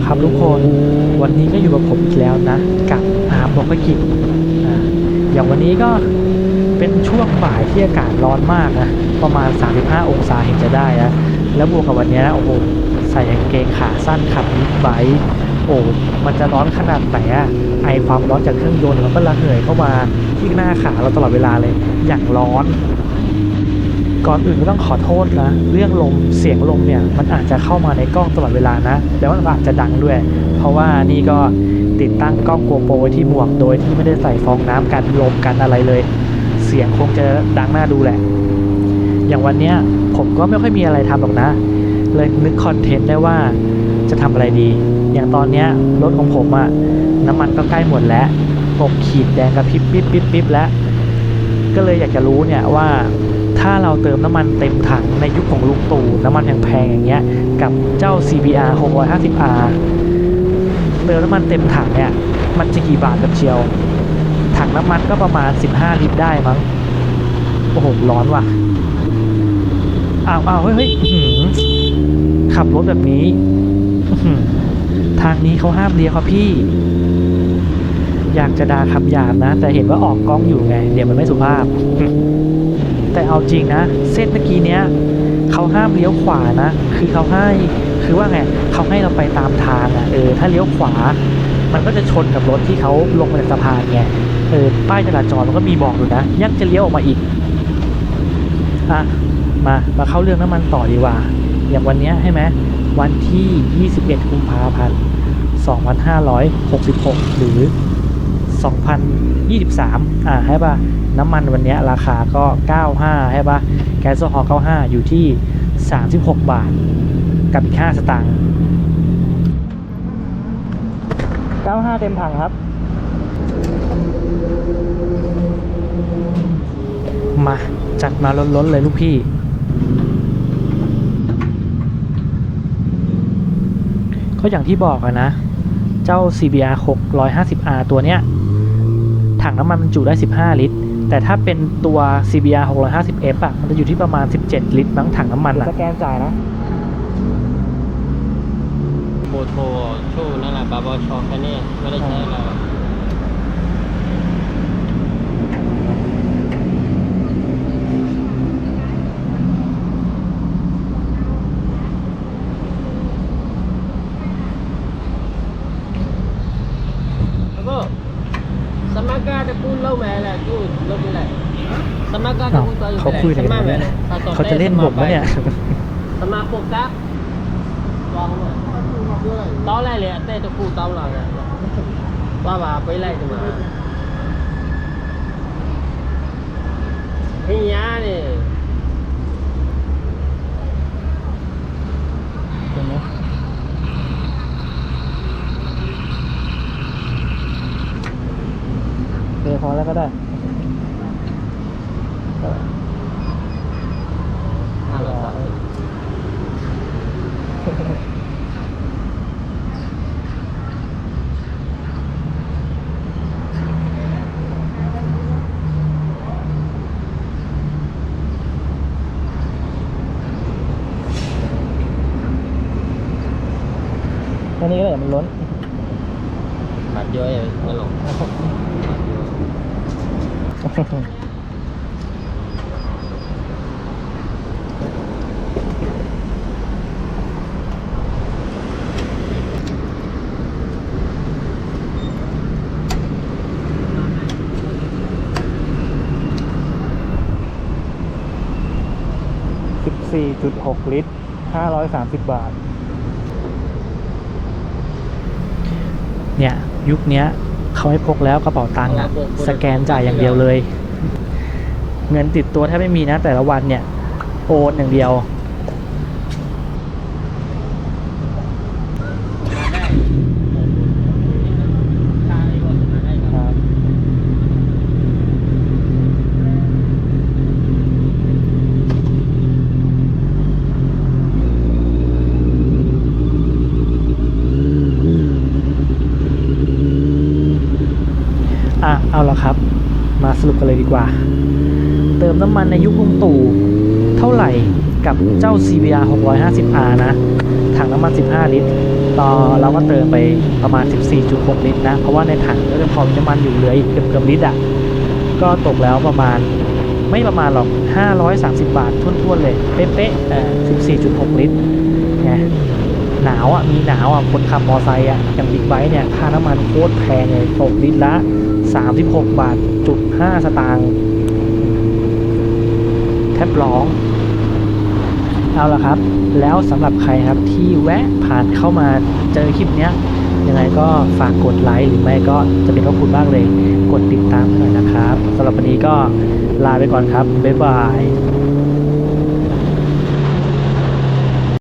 ละครับทุกคนวันนี้ก็อยู่กับผมอีกแล้วนะ กับอาบอกกิจอ่าอย่างวันนี้ก็เป็นช่วงบ่ายที่อากาศร้อนมากนะ ประมาณ 35 องศาเห็นจะได้นะ แล้วบวกกับวันนี้ยโอ้โหใส่กางเกงขาสั้นขับบิ๊กไบค์โอ้มันจะร้อนขนาดไหนอะไอความร้อนจากเครื่องยนต์มันก็ระเหยเข้ามาที่หน้าขาเราตลอดเวลาเลย อย่างร้อน ก่อนอื่นก็ต้องขอโทษนะ เรื่องลมเสียงลมเนี่ยมันอาจจะเข้ามาในกล้องตลอดเวลานะ แล้วมันอาจจะดังด้วย เพราะว่านี่ก็ติดตั้งกล้องโกโปรไว้ที่หมวกโดยที่ไม่ได้ใส่ฟองน้ำกันลมกันอะไรเลย เสียงคงจะดังน่าดูแหละ อย่างวันเนี้ยผมก็ไม่ค่อยมีอะไรทำหรอกนะ เลยนึกคอนเทนต์ได้ว่าจะทำอะไรดี อย่างตอนเนี้ยรถของผมอะน้ำมันก็ใกล้หมดแล้วปกขีดแดงกระพริบปิ๊บปิ๊บปิ๊บแล้วก็เลยอยากจะรู้เนี่ยว่า ถ้าเราเติมน้ำมันเต็มถังในยุคของลุงตู่น้ำมันแพงๆอย่างเงี้ยกับเจ้า CBR 650R เติมน้ำมันเต็มถังเนี่ยมันจะกี่บาทกันเชียว ถังน้ำมันก็ประมาณ 15 ลิตรได้มั้งโอ้โหร้อนว่ะอ้าวอ้าวเฮ้ยเฮ้ยขับรถแบบนี้ทางนี้เขาห้ามเลี้ยวครับพี่ อยากจะด่าคำหยาบนะ แต่เห็นว่าออกกล้องอยู่ไง เดี๋ยวมันไม่สุภาพ แต่เอาจริงนะ เส้นเมื่อกี้เนี้ยเขาห้ามเลี้ยวขวานะ คือเขาให้คือว่าไงเขาให้เราไปตามทางอะ่ะเออถ้าเลี้ยวขวา มันก็จะชนกับรถที่เขาลงมาจากสะพานไงเออป้ายจราจรมันก็มีบอกอยู่นะยังจะเลี้ยวออกมาอีกอะมามาเข้าเรื่องน้ำมันต่อดีกว่า อย่างวันเนี้ยใช่ไหมวันที่ 21 กุมภาพันธ์ 2566 หรือ 2023 อ่าใช่ป่ะ น้ำมันวันนี้ราคาก็ 95ใช่ป่ะ แก๊สโซฮอล์95 อยู่ที่ 36 บาท กับอีก 5 สตางค์ 95 เต็มถังครับ มา จัดมาล้นๆเลยลูกพี่ก็อย่างที่บอกอะนะ เจ้า CBR 650R ตัวเนี้ย ถังน้ำมันบรรจุได้ 15 ลิตร แต่ถ้าเป็นตัว CBR 650F อะมันจะอยู่ที่ประมาณ 17 ลิตรมั้งถังน้ำมันอะสแกนจ่ายนะโบโทรชู่นั่นแหละบาบอชอแค่นี้ไม่ได้ใช้อะไรหรอกแล้วก็สมัครการจะกูเล่าแม่แหละกูเล่าไปแหละสมัคร การจะกูตัวอยู่เขาคุยอะไรกันเนี่ยเขาจะเล่นผมปะเนี่ยสมัครปกกักวางเลยตอนแรกเลยเต้จะกูตอนหลังอะว่าว่าไปไล่จะมาพี่ยาเนี่ย ตรงนี้เดี๋ยวพอแล้วก็ได้ ห้าร้อยสามสิบ แค่นี้ก็ได้มันล้นบาทเยอะเลยไม่หลงบาทเยอะ14.6ลิตร530บาท เนี่ยยุคเนี้ยเขาให้พกแล้วกระเป๋าตังค์อะสแกนจ่ายอย่างเดียวเลย เงินติดตัวแทบไม่มีนะแต่ละวันเนี่ยโอนอย่างเดียว อะเอาละครับ มาสรุปกันเลยดีกว่า เติมน้ำมันในยุคลุงตู่เท่าไหร่กับเจ้า CBR 650R นะ ถังน้ำมัน 15 ลิตร ต่อเราก็เติมไปประมาณ 14.6 ลิตรนะ เพราะว่าในถังก็จะพอมีน้ำมันอยู่เหลืออีกเกือบเกือบลิตรอะ ก็ตกแล้วประมาณไม่ประมาณหรอก 530 บาททุ่นๆเลย เป๊ะๆเออ14.6 ลิตรไง หนาวอะมีหนาวอะคนขับมอไซค์อะอย่างบิ๊กไบค์เนี่ยค่าน้ำมันโคตรแพงเลยตกลิตรละ 36 บาทจุด5สตางค์แทบร้องเอาละครับ แล้วสำหรับใครครับที่แวะผ่านเข้ามาเจอคลิปเนี้ยยังไงก็ฝากกดไลค์หรือไม่ก็จะเป็นพระคุณมากเลย กดติดตามหน่อยนะครับสำหรับวันนี้ก็ลาไปก่อนครับ บ๊ายบาย